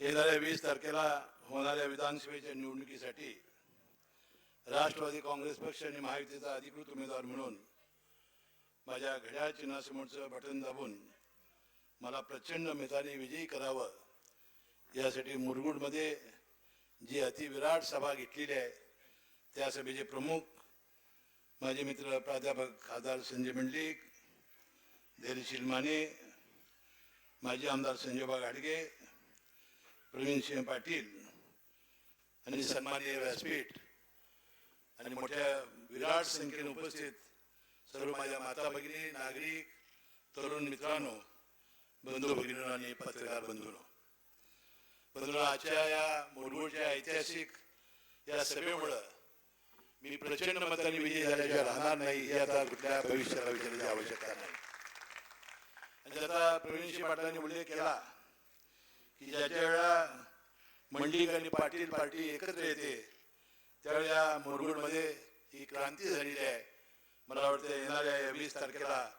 येणाऱ्या वीस तारखेला होणाऱ्या विधानसभेच्या निवडणुकीसाठी राष्ट्रवादी काँग्रेस पक्ष आणि महायुतीचा अधिकृत उमेदवार म्हणून माझ्या घड्याळ चिन्हासमोरचं बटन दाबून मला प्रचंड मेधाने विजयी करावं. यासाठी मुरगुडमध्ये जी अतिविराट सभा घेतलेली आहे त्या सभेचे प्रमुख माझे मित्र प्राध्यापक खासदार संजय मंडलिक धैर्यशील माने माजी आमदार संजयबा घाडगे प्रवीणसिंह पाटील आणि सन्मान्य व्यासपीठ आणि मोठ्या विराट संख्येने उपस्थित सर्व माझ्या माता भगिनी नागरिक तरुण मित्रांनो बंधू भगिनी आणि पत्रकार बंधूनो. बंधू आजच्या या मोडमोडच्या ऐतिहासिक या सभेमुळं मी प्रचंड मताने विजय झाल्याशिवाय राहणार नाही हे आता कुठल्या भविष्याला विचारायची आवश्यकता नाही. आणि आता प्रवीणसिंह पाटलांनी उल्लेख केला की ज्याच्या वेळा मंडिक आणि पाटील पार्टी एकत्र येते त्यावेळी या मुरगुडमध्ये ही क्रांती झालेली आहे. मला वाटतं येणाऱ्या या वीस तारखेला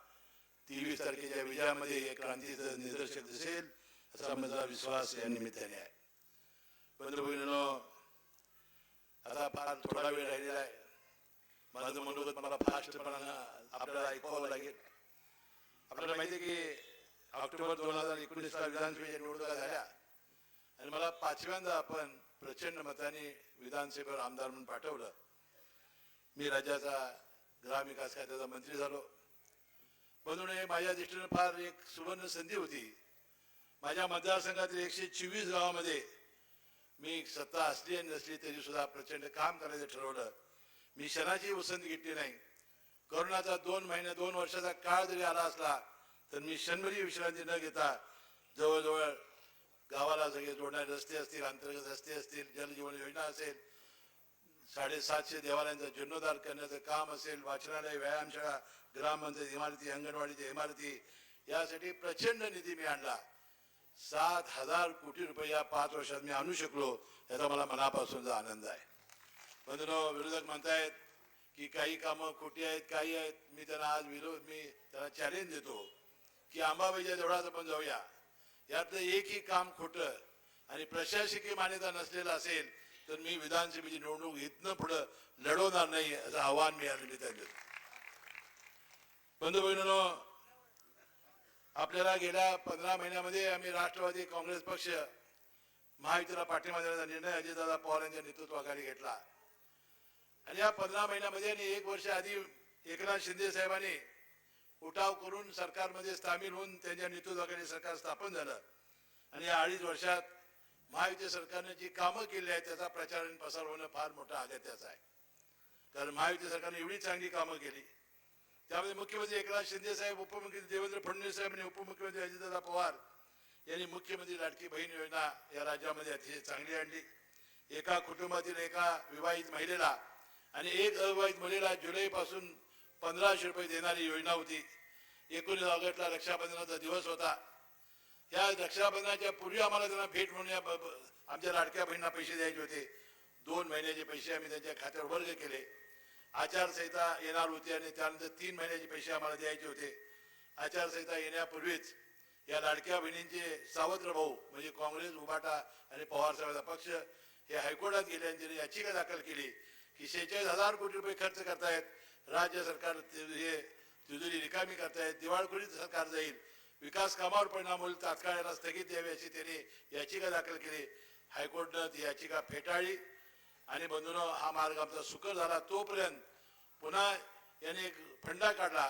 तेवीस तारखेच्या विजयामध्ये या क्रांतीचं निदर्शक दिसेल असा माझा विश्वास या निमित्ताने आहे. पंतप्रधानो आता फार थोडा वेळ राहिलेला आहे. माझं मनोगत मला फास्टपणानं आपल्याला ऐकवावं लागेल. आपल्याला माहिती आहे की ऑक्टोबर दोन हजार एकोणीसला विधानसभेच्या निवडणुका झाल्या. आणि मला पाचव्यांदा आपण प्रचंड मताने विधानसभेवर आमदार म्हणून पाठवलं. मी राज्याचा ग्रामविकास खात्याचा मंत्री झालो. म्हणून हे माझ्या दृष्टीने फार एक सुवर्ण संधी होती. माझ्या मतदारसंघातील एकशे चोवीस गावामध्ये मी सत्ता असली आणि नसली तरी सुद्धा प्रचंड काम करायचं ठरवलं. मी क्षणाची उसंत घेतली नाही. करोनाचा दोन महिने दोन वर्षाचा काळ जरी आला असला तर मी शनिवारी विश्रांती न घेता जवळजवळ गावाला सगळे जोडणारे रस्ते असतील अंतर्गत रस्ते असतील जलजीवन योजना असेल साडेसातशे देवालयांचा जीर्णोद्धार करण्याचं काम असेल वाचनालय व्यायामशाळा ग्रामपंचायत इमारती अंगणवाडीच्या इमारती यासाठी प्रचंड निधी मी आणला. सात हजार कोटी रुपये या पाच वर्षात मी आणू शकलो याचा मला मनापासूनचा आनंद आहे. बंधुनो विरोधक म्हणतायत की काही कामं खोटी आहेत काही आहेत मी त्यांना आज विरोध मी त्यांना चॅलेंज देतो. की अंबाबाईच्या देवळात आपण जाऊया. यातलं एकही काम खोटं आणि प्रशासकीय मान्यता नसलेलं असेल तर मी विधानसभेची निवडणूक इथनं पुढं लढवणार नाही असं आव्हान मी या निमित्ताने बंधू बहिणीनो आपल्याला गेल्या पंधरा महिन्यामध्ये आम्ही राष्ट्रवादी काँग्रेस पक्ष महायुतीला पाठिंबा देण्याचा निर्णय अजितदादा पवार यांच्या नेतृत्वाखाली घेतला. आणि या पंधरा महिन्यामध्ये आणि एक वर्ष आधी एकनाथ शिंदे साहेबांनी उठाव करून सरकारमध्ये सामील होऊन त्यांच्या नेतृत्वाकडे सरकार स्थापन झालं. आणि या अडीच वर्षात महायुती सरकारने जी कामं केली आहेत त्याचा प्रचार आणि प्रसार होणं फार मोठा अगत्याचं आहे. कारण महायुती सरकारने एवढी चांगली कामं केली. त्यामध्ये मुख्यमंत्री एकनाथ शिंदे साहेब उपमुख्यमंत्री देवेंद्र फडणवीस साहेब आणि उपमुख्यमंत्री अजितदादा पवार यांनी मुख्यमंत्री लाडकी बहीण योजना या राज्यामध्ये अतिशय चांगली आणली. एका कुटुंबातील एका विवाहित महिलेला आणि एक अविवाहित महिलेला जुलैपासून पंधराशे रुपये देणारी योजना होती. एकोणीस ऑगस्टला रक्षाबंधनाचा दिवस होता. या रक्षाबंधनाच्या पूर्वी आम्हाला त्यांना भेट म्हणून या आमच्या लाडक्या बहिणींना पैसे द्यायचे होते. दोन महिन्याचे पैसे आम्ही त्यांच्या खात्यावर वर्ग केले. आचारसंहिता येणार होती आणि त्यानंतर तीन महिन्याचे पैसे आम्हाला द्यायचे होते. आचारसंहिता येण्यापूर्वीच या लाडक्या बहिणींचे सावत्र भाऊ म्हणजे काँग्रेस उभाटा आणि पवार साहेबांचा पक्ष हे हायकोर्टात गेले आणि त्यांनी याचिका दाखल केली की शेहेचाळीस हजार कोटी रुपये खर्च करतायत. राज्य सरकार हे तिजोरी रिकामी करतायत दिवाळखोरीत सरकार जाईल. विकास कामावर परिणाम होईल तात्काळ याला स्थगित द्यावी अशी त्यांनी याचिका दाखल केली. हायकोर्टनं ती याचिका फेटाळली. आणि बंधून हा मार्ग आमचा सुकर झाला. तोपर्यंत पुन्हा याने एक फंडा काढला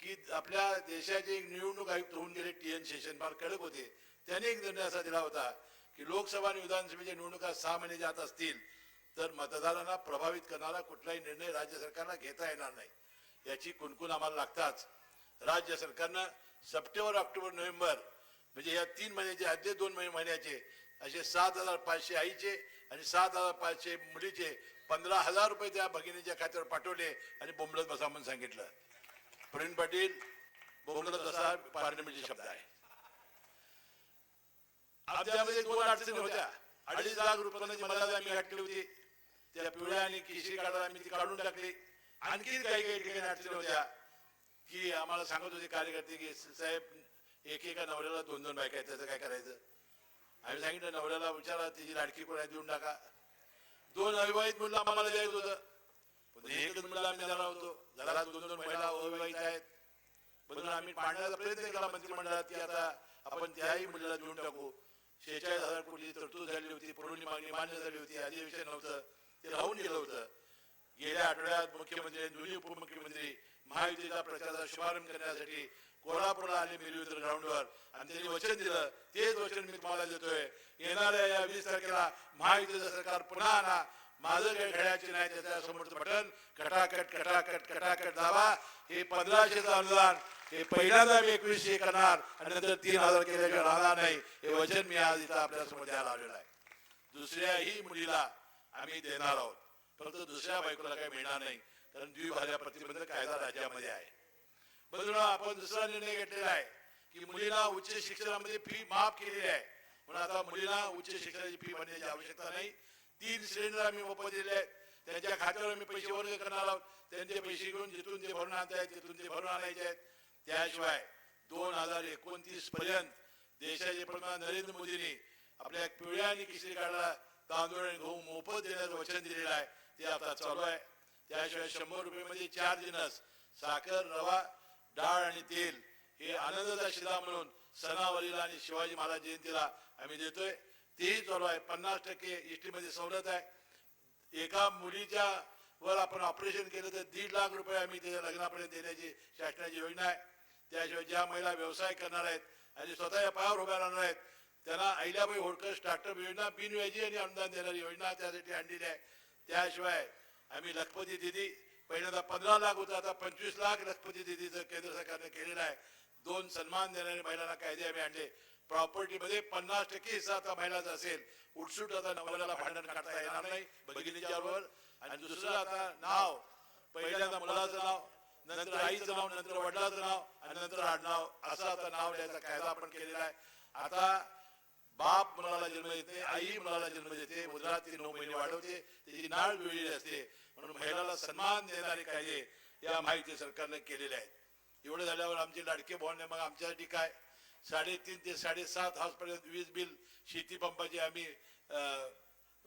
की आपल्या देशाचे एक निवडणूक आयुक्त होऊन गेले टी एन शेषन फार कडक होते. त्याने एक निर्णय असा दिला होता की लोकसभा आणि विधानसभेच्या निवडणुका सहा महिने जात असतील. तर मतदारांना प्रभावित करणारा कुठलाही निर्णय राज्य सरकारला घेता येणार नाही. याची कुणकुण आम्हाला लागताच. राज्य सरकारनं सप्टेंबर ऑक्टोबर नोव्हेंबर म्हणजे या तीन महिन्याचे आधले दोन महिने महिन्याचे असे सात हजार पाचशे आईचे आणि सात हजार पाचशे मुलीचे पंधरा हजार रुपये त्या भगिनीच्या खात्यावर पाठवले आणि बोंबलत बसा म्हणून सांगितलं. प्रवीण पाटील बोंबलत बसा पार्लमेंटचे शब्द आहे. आमच्यामध्ये दोन अडचणी होत्या. अडीच लाख रुपयांची मर्यादा मी घातली होती. त्या पिवळ्या आणि केशरी कार्डाला आम्ही ती काढून टाकली. आणखी काही काही ठिकाणी अडचणी होत्या की आम्हाला सांगत होते कार्यकर्ते की साहेब एकेका नवऱ्याला दोन दोन बायका आहेत त्याचं काय करायचं? आम्ही सांगितलं नवऱ्याला विचारा तिची लाडकी कोणा देऊन टाका. दोन अविवाहित मुलं आम्हाला द्यायचं होतं. पण एकच मुलं आम्ही देणार होतो. घरात दोन दोन महिला अविवाहित आहेत. म्हणून आम्ही पाडण्याचा प्रयत्न केला मंत्रिमंडळात की आता आपण त्याही मुलीला देऊन टाकू. शेहेचाळीस हजार कोटी तरतूद झाली होती पुरवणी मागणी मान्य झाली होती अधिवेशन नव्हतं. ते राहून गेलं होतं. गेल्या आठवड्यात मुख्यमंत्री दोन्ही उपमुख्यमंत्री महायुतीचा प्रचाराचा शुभारंभ करण्यासाठी कोल्हापूरला आले मिरवीतर ग्राउंडवर. आणि त्यांनी वचन दिलं. तेच वचन मी तुम्हाला देतोय. येणाऱ्या या वीस तारखेला महायुतीचं सरकार पुन्हा आणा. माझं काही घड्याचे नाही त्याच्या समोरचं बटन. कटाकट कटाकट कटाकट दाबा. हे पंधराशेचं अनुदान हे पहिल्यांदा मी एकवीसशे करणार. आणि नंतर तीन हजार केल्याशिवाय राहणार नाही. हे वचन मी आज इथं आपल्यासमोर द्यायला आलेलं आहे. दुसऱ्याही मुलीला आम्ही देणार आहोत. फक्त दुसऱ्या बायकोला काही मिळणार नाही कारण द्विभार्या प्रतिबंध कायदा राज्यामध्ये आहे. म्हणून आपण दुसरा निर्णय घेतलेला आहे की मुलीला उच्च शिक्षणामध्ये फी माफ केलेली आहे. म्हणून आता मुलीला उच्च शिक्षणाची फी भरण्याची आवश्यकता नाही. तीन सिलेंडर आम्ही मोफत दिले आहेत. त्यांच्या खात्यावर आम्ही पैसे वर्ग करणार आहोत. त्यांचे पैसे घेऊन जिथून ते भरून आणता आहेत तिथून ते भरून आणायचे आहेत. त्याशिवाय दोन हजार एकोणतीस पर्यंत देशाचे पंतप्रधान नरेंद्र मोदींनी आपल्या पिवळ्या आणि किशरी काढला तांदूळ आणि गहू मोफत देण्याचं वचन दिलेलं आहे. ते आता चालू आहे. त्याशिवाय शंभर रुपयेमध्ये चार जिनस साखर रवा डाळ आणि तेल हे आनंदाचा शिला म्हणून सणावलीला आणि शिवाजी महाराज जयंतीला आम्ही देतोय. तेही चालू आहे. पन्नास टक्के इष्टीमध्ये सवलत आहे. एका मुलीच्या वर आपण ऑपरेशन केलं तर दीड लाख रुपये आम्ही त्याच्या लग्नापर्यंत देण्याची शासनाची योजना आहे. त्याशिवाय ज्या महिला व्यवसाय करणार आहेत आणि स्वतःच्या पायावर उभ्या राहणार आहेत त्यांना अहिल्याबाई होळकर स्टार्टअप योजना बिनव्याजी आणि अनुदान देणारी योजना त्यासाठी आणलेली आहे. त्याशिवाय आम्ही लखपती दिदी पहिल्यांदा पंधरा लाख होता आता पंचवीस लाख लखपती दिदीचं केंद्र सरकारने केलेलं आहे. दोन सन्मान देणारे महिलांना कायदे आम्ही आणले. प्रॉपर्टीमध्ये पन्नास टक्के हिस्सा आता महिलाचा असेल. उठसूट आता नवऱ्याला भांडण काढता येणार नाही भगिनीच्या बरोबर. आणि दुसरं आता नाव. पहिल्यांदा मुलाचं नाव नंतर आईचं नाव नंतर वडिलाचं नाव आणि नंतर आडनाव. असं आता नाव द्यायचा कायदा आपण केलेला आहे. आता बाप मुलाला जन्म देते आई मुलाला जन्म देते मुलाला ती नऊ महिने वाढवते त्याची नाळ वेळी असते. म्हणून महिलाला सन्मान देणारे कायदे या माहिती सरकारने केलेले आहेत. एवढं झाल्यावर आमचे लाडके बॉन्ड मग आमच्यासाठी काय? साडेतीन ते साडेसात हाऊसपर्यंत वीज बिल शेतीपंपाचे आम्ही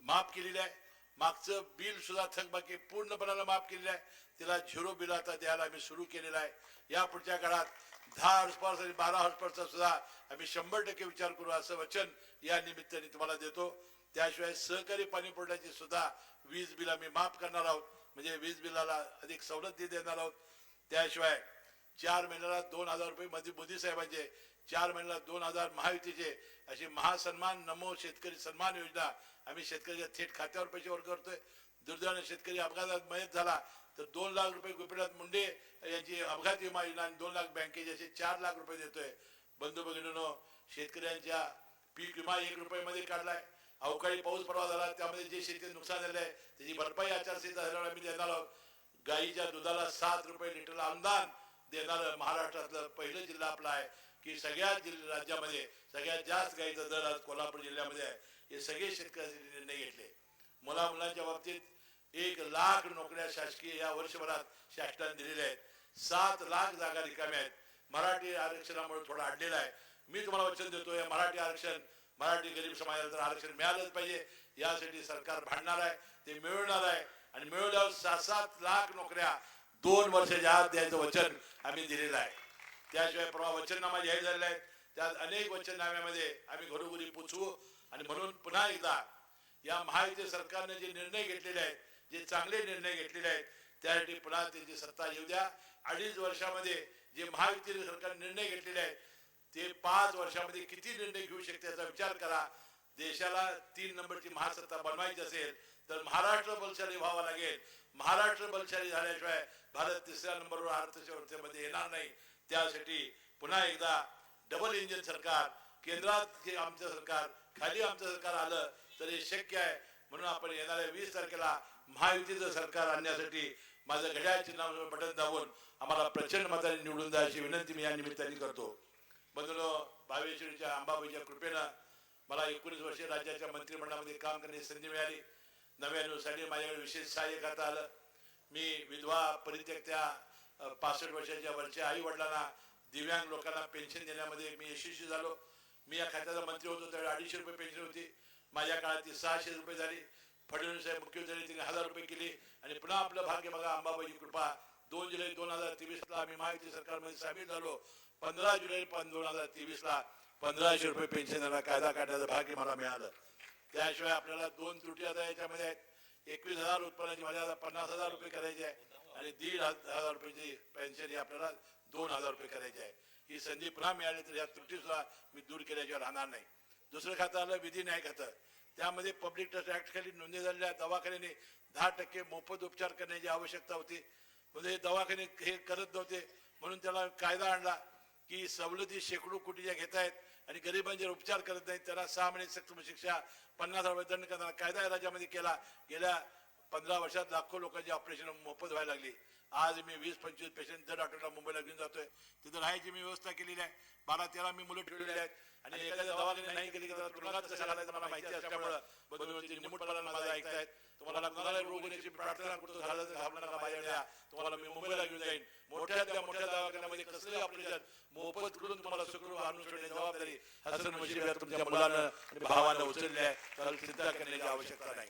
माफ केलेले आहे. मागचं बिल सुद्धा थकबाकी पूर्णपणाला माफ केलेलं आहे. तिला झिरो बिल आता द्यायला आम्ही सुरू केलेला आहे. या पुढच्या काळात दहा हॉर्सपावर आणि बारा हॉर्सपावरचा सुद्धा आम्ही शंभर टक्के विचार करू असं वचन या निमित्ताने तुम्हाला देतो. त्याशिवाय सहकारी पाणी पुरवठ्याची सुद्धा वीज बिल आम्ही माफ करणार आहोत. म्हणजे वीज बिलाला अधिक सवलती देणार आहोत. त्याशिवाय चार महिन्याला दोन हजार रुपये मध्ये मोदी साहेबांचे चार महिन्याला दोन हजार महायुतीचे अशी महासन्मान नमो शेतकरी सन्मान योजना आम्ही शेतकऱ्याच्या थेट खात्यावर पैसे वर करतोय. दुर्दैवाने शेतकरी अपघातात मयत झाला. तर दोन लाख रुपये गोपीनाथ मुंडे यांची अपघात विमा योजना आणि दोन लाख बँकेचे असे चार लाख रुपये देतोय. बंधू भगिनीनो शेतकऱ्यांच्या पीक विमा एक रुपये मध्ये काढलाय. अवकाळी पाऊस परवा झाला त्यामध्ये जे शेती नुकसान झालंय त्याची भरपाई आचारसंहिता झाल्यावर आम्ही देणार आहोत. गाईच्या दुधाला सात रुपये लिटरला अनुदान देणारं महाराष्ट्रातलं पहिलं जिल्हा आपला आहे की सगळ्या जिल्हा राज्यामध्ये सगळ्यात जास्त गाईचा दर आज कोल्हापूर जिल्ह्यामध्ये आहे. हे सगळे शेतकऱ्यांचे निर्णय घेतले. मुला मुलांच्या बाबतीत एक लाख नोकऱ्या शासकीय या वर्षभरात शासनाने दिलेल्या आहेत. सात लाख जागा रिकाम्या आहेत. मराठी आरक्षणामुळे थोडा अडलेला आहे. मी तुम्हाला वचन देतो या मराठी आरक्षण मराठी गरीब समाजाला तर आरक्षण मिळालंच पाहिजे यासाठी सरकार भांडणार आहे ते मिळवणार आहे. आणि मिळवल्यावर सात सात लाख नोकऱ्या दोन वर्षाच्या आत द्यायचं वचन आम्ही दिलेलं आहे. त्याशिवाय परवा वचननामा जाहीर झालेला आहे. त्यात अनेक वचननाम्यामध्ये आम्ही घरोघरी पोचवू आणि म्हणून पुन्हा एकदा या महायुती सरकारने जे निर्णय घेतलेले आहेत जे चांगले निर्णय घेतलेले आहेत त्यासाठी पुन्हा त्यांची सत्ता येऊ द्या. अडीच वर्षामध्ये जे महाविद्यालय सरकार निर्णय घेतलेले आहेत ते पाच वर्षामध्ये किती निर्णय घेऊ शकते याचा विचार करा. देशाला तीन नंबरची महासत्ता बनवायची असेल तर महाराष्ट्र बलशाली व्हावा लागेल. महाराष्ट्र बलशाली झाल्याशिवाय भारत तिसऱ्या नंबरवर अर्थव्यवस्थेमध्ये येणार नाही. त्यासाठी पुन्हा एकदा डबल इंजिन सरकार केंद्रात जे आमचं सरकार खाली आमचं सरकार आलं तर हे शक्य आहे. म्हणून आपण येणाऱ्या वीस तारखेला महायुतीचं सरकार आणण्यासाठी माझं घड्याळ चिन्हावर बटन दाबून आम्हाला प्रचंड मताने निवडून जायची अशी विनंती मी या निमित्ताने करतो. बंधुनो भावेश्वरीच्या अंबाबाईच्या कृपेनं मला एकोणीस वर्षे राज्याच्या मंत्रिमंडळामध्ये काम करण्याची संधी मिळाली. नव्याण्णवसाठी माझ्याकडे विशेष सहाय्य करता आलं. मी विधवा परित्यक्त्या पासष्ट वर्षाच्या वरच्या आई वडिलांना दिव्यांग लोकांना पेन्शन देण्यामध्ये मी यशस्वी झालो. मी या खात्याचा मंत्री होतो त्यावेळी अडीचशे रुपये पेन्शन होती. माझ्या काळात ती सहाशे रुपये झाली. फडणवीस साहेब मुख्यमंत्री तिने हजार रुपये केले आणि पुन्हा आपलं भाग्य बघा अंबाबाई कृपा. दोन जुलै दोन हजार तेवीस ला आम्ही महायुती सरकारमध्ये सामील झालो. पंधरा जुलै पण दोन हजार तेवीस ला पंधराशे रुपये पेन्शन देणारा कायदा काढण्याचं भाग्य मला मिळालं. त्याशिवाय आपल्याला दोन त्रुटी आता याच्यामध्ये आहेत. एकवीस हजार उत्पन्नाची मर्यादा पन्नास हजार रुपये करायची आहे आणि दीड हजार रुपयाची पेन्शन ही आपल्याला दोन हजार रुपये करायची आहे. ही संधी पुन्हा मिळाली तर या त्रुटी सुद्धा मी दूर केल्याशिवाय राहणार नाही. दुसरं खातं आलं विधी न्याय खातं. त्यामध्ये पब्लिक ट्रस्ट ऍक्ट खाली नोंदणी झालेल्या दवाखान्याने दहा टक्के मोफत उपचार करण्याची आवश्यकता होती. म्हणजे दवाखाने हे करत नव्हते. म्हणून त्याला कायदा आणला की सवलती शेकडो कोटीच्या घेत आहेत आणि गरिबांचे उपचार करत नाहीत त्याला सहा महिने सक्षम शिक्षा पन्नास हजार रुपये दंड करणारा कायदा या राज्यामध्ये केला. गेल्या पंधरा वर्षात लाखो लोकांची ऑपरेशन मोफत व्हायला लागली. आज मी वीस पंचवीस पेशंट दर डॉक्टरला मुंबईला घेऊन जातोय. तिथं राहायची मी व्यवस्था केलेली आहे. बारा तेरा मी मुलं ठेवलेली आहेत. आणि एखाद्या दवाखान्यात नाही गेली की त्याला तुरुंगात घालायचं मला माहिती असल्यामुळं बंधूंची निमूटपणा माझा ऐकतायत. तुम्हाला कुणाला रोग होण्याची प्रार्थना करतो झालं तर माझ्या द्या. तुम्हाला मी मुंबईला घेऊन जाईन. मोठ्यातल्या मोठ्या दवाखान्यामध्ये कसले ऑपरेशन मोफत करून तुम्हाला सुखरूप आणून सोडण्याची जबाबदारी हसन तुमच्या मुलानं आणि भावानं उचलली आहे चिंता करण्याची आवश्यकता नाही.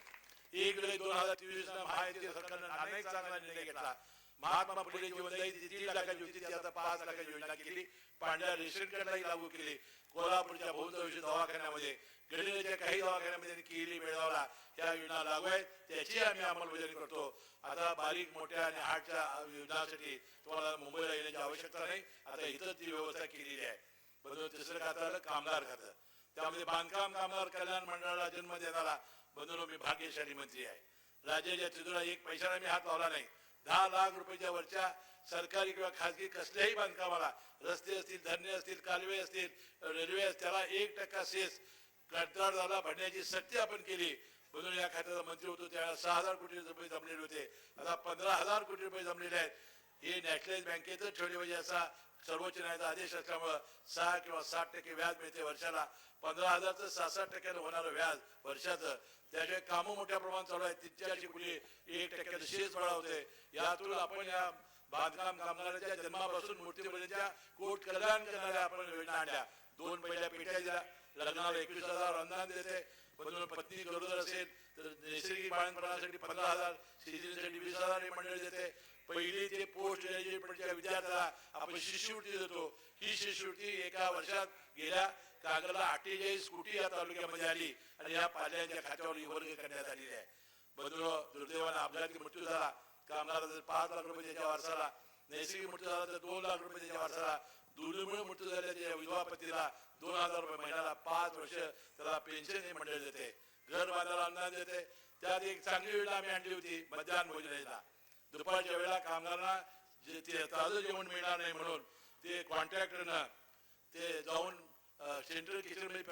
एक जुलै दोन हजार तेवीस ला महायुती सरकारनं अनेक चांगला निर्णय घेतला. महात्मा फुले जीवनदायी जी तीन लाखाची होती ती आता पाच लाखाची योजना केली. पांढऱ्या रेशन कार्डलाही लागू केली. कोल्हापूरच्या बहुतांशी दवाखान्यामध्ये गडिंगच्या काही दवाखान्यामध्ये केली मिळवला या योजना लागू आहेत. त्याची आम्ही अंमलबजावणी करतो. आता बारीक मोठ्या आणि हार्टच्या योजनासाठी तुम्हाला मुंबईला येण्याची आवश्यकता नाही. आता इथं ती व्यवस्था केलेली आहे. बरोबर तिसरं खातं आलं कामगार खातं. त्यामध्ये बांधकाम कामगार कल्याण मंडळाला जन्म देणारा बंधू मी भाग्यशाली मंत्री आहे. राज्याच्या तिजोरा एक पैशाला मी हात लावला नाही. दहा लाख रुपयाच्या वरच्या सरकारी किंवा खासगी कसल्याही बांधकामाला रस्ते असतील धरणे असतील कालवे असतील रेल्वे असतील त्याला एक टक्का सेस कंत्राटदाराला भरण्याची सक्ती आपण केली. म्हणून या खात्याचा मंत्री होतो त्यावेळेला सहा हजार कोटी रुपये जमलेले होते. आता पंधरा हजार कोटी रुपये जमलेले आहेत. हे नॅशनलाइज बँकेतच ठेवले पाहिजे असा सर्वोच्च न्यायालयाचा आदेश असल्यामुळं सहा किंवा सात टक्के व्याज मिळते वर्षाला. पंधरा हजारचं सहा सात टक्क्यानं होणारं व्याज वर्षाचं. त्याशिवाय कामं मोठ्या प्रमाणात चालू आहेत. तिच्याशी मुली एक टक्क्यात शेष होते. यातून आपण या बांधकाम कामगारांच्या जन्मापासून मूर्तीपर्यंतच्या कोट कल्याण करणाऱ्या आपण योजना आणल्या. दोन पहिल्या पेट्या दिल्या. लग्नाला एकवीस हजार अनुदान देते. म्हणून पत्नी गरोदर असेल तर नैसर्गिक बाळणपणासाठी पंधरा हजार सिटीसाठी वीस हजार हे देते. पहिली ते पोस्ट ग्रॅज्युएटच्या विद्यार्थ्याला आपण शिष्यवृत्ती देतो ही शिष्यवृत्ती एका वर्षात गेल्या कागदला अठ्ठेचाळीस कोटी या तालुक्यामध्ये आली आणि या पाल्यांच्या खात्यावर वर्ग करण्यात आलेली आहे. बंधू दुर्दैवानं अपघाती मृत्यू झाला कामगाराचा जर पाच लाख रुपये त्याच्या वारसाला नैसर्गिक मृत्यू झाला तर दोन लाख रुपये त्याच्या वारसाला दुर्मिळ मृत्यू झाल्याच्या विधवा पतीला दोन हजार रुपये महिन्याला पाच वर्ष त्याला पेन्शन हे मंडळ देते. घर बांधायला अनुदान देते. त्यात एक चांगली योजना आम्ही आणली होती मध्यान्ह भोजन योजना दुपारच्या वेळेला कामगारांना जे ते ताजं जेवण मिळणार नाही म्हणून ते कॉन्ट्रॅक्टरनं ते जाऊन सेंट्रल किचनमध्ये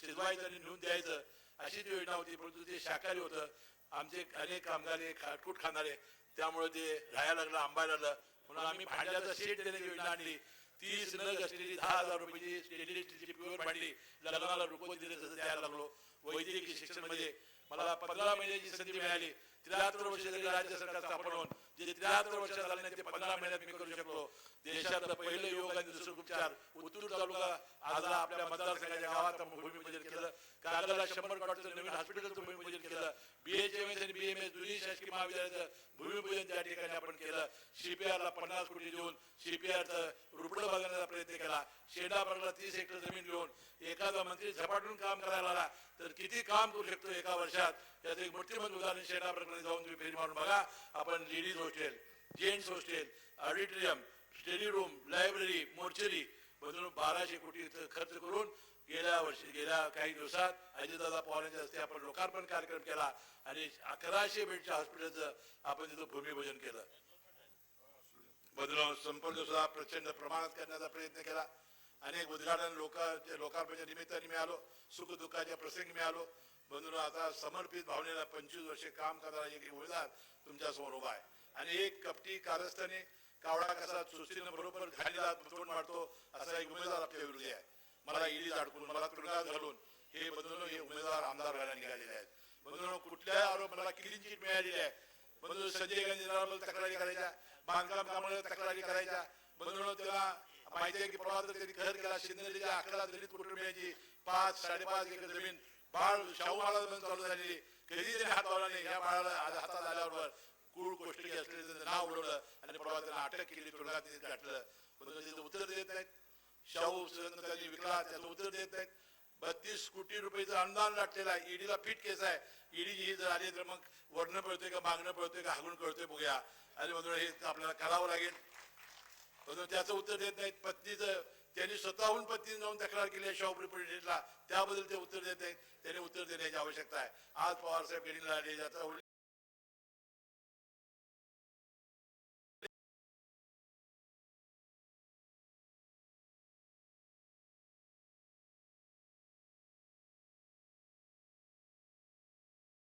शिजवायचं आणि नेऊन द्यायचं अशी ती योजना होती. परंतु ते शाकाहारी होतं. आमचे अनेक कामगार हे खाटकूट खाणारे. त्यामुळे ते राहायला लागलं आंबायला लागलं. म्हणून आम्ही भांड्याचा शेट देण्याची योजना आणली. तीस नग असलेली दहा हजार रुपयाची स्टेनलेस स्टीलची प्युअर भांडी लग्नाला रुपये दिले तसं द्यायला लागलो. वैद्यकीय शिक्षणमध्ये मला पंधरा महिन्याची संधी मिळाली. त्र्याहत्तर वर्ष झाली राज्य सरकार स्थापन होऊन जे त्र्याहत्तर वर्ष झाले नाही ते पंधरा महिन्यात मी करू शकलो. देशातलं पहिलं योग आणि दुसरं उपचार उत्तूर तालुका आज आपल्या मतदारसंघाच्या गावात भूमिपूजन केलं. कागदला शंभर कॉटचं नवीन हॉस्पिटलचं भूमिपूजन केलं. बीएचएमएस आणि बीएमएस दोन्ही शासकीय महाविद्यालयाचं भूमिपूजन त्या ठिकाणी आपण केलं. सीपीआरला पन्नास कोटी देऊन सीपीआरचं रुपडं बघण्याचा प्रयत्न केला. शेडा तीस हेक्टर जमीन घेऊन एखादा मंत्री झपाटून काम करायला आला तर किती काम करू शकतो एका वर्षात? याचं एक मूर्तिमंत उदाहरण शेंडा प्रकरणी जाऊन तुम्ही फेरी मारून बघा. आपण ladies hostel gents hostel auditorium study room library mortuary मधून बाराशे कोटी खर्च करून गेल्या वर्षी गेल्या काही दिवसात अजितदादा पवारांच्या हस्ते आपण लोकार्पण कार्यक्रम केला आणि अकराशे बेडच्या हॉस्पिटलचं आपण तिथं भूमिपूजन केलं. बदलाव संपर्क सुद्धा प्रचंड प्रमाणात करण्याचा प्रयत्न केला. अनेक उद्घाटन लोक लोकार्पणच्या निमित्ताने मिळालो सुख दुःखाच्या प्रसंगी मिळालो. म्हणून आता समर्पित भावनेला पंचवीस वर्षे काम करणारा एक उमेदवार तुमच्यासमोर उभा आहे. आणि एक कपटी कारस्थाने कावळा कसा सुस्तीनं बरोबर घालीला तोंड मारतो असा एक उमेदवार आपल्या विरोधी आहे. मला ईडीत अडकून मला तुरुंगात घालून हे बदलून हे उमेदवार आमदार व्हायला निघालेले आहेत. म्हणून कुठल्या आरोप मला क्लीन चिट मिळालेली आहे. बंधू संजय गांधी तक्रारी करायच्या बांधकाम कामाला तक्रारी करायच्या म्हणून त्याला माहिती आहे की परवा त्यांनी कहर केला शिंदेच्या अकरा दलित कुटुंबियांची पाच साडेपाच एकर जमीन बाळ शाहू महाराज चालू झालेली कधी त्यांनी हात लावला नाही या बाळाला हातात आल्याबरोबर कुळ कोष्टी असले त्यांचं नाव उडवलं आणि परवा त्यांना अटक केली तुरुंगात गाठलं. पण त्याचं उत्तर देत नाहीत. शाहू सुरेंद्र त्यांनी विकला त्याचं उत्तर देत नाहीत. बत्तीस कोटी रुपयाचं अनुदान लाटलेलं आहे. ईडीला फिट केस आहे. ईडी ही जर आली तर मग वडणं पळतोय का मागणं पळतोय का हागून कळतोय बघूया. आणि म्हणून हे आपल्याला करावं लागेल. परंतु त्याचं उत्तर देत नाहीत. पत्नीचं त्यांनी स्वतःहून पत्नी जाऊन तक्रार केली आहे शाहूपुरी पोलीस स्टेशनला त्याबद्दल ते उत्तर देत नाहीत. त्यांनी उत्तर देण्याची आवश्यकता आहे. आज पवार साहेब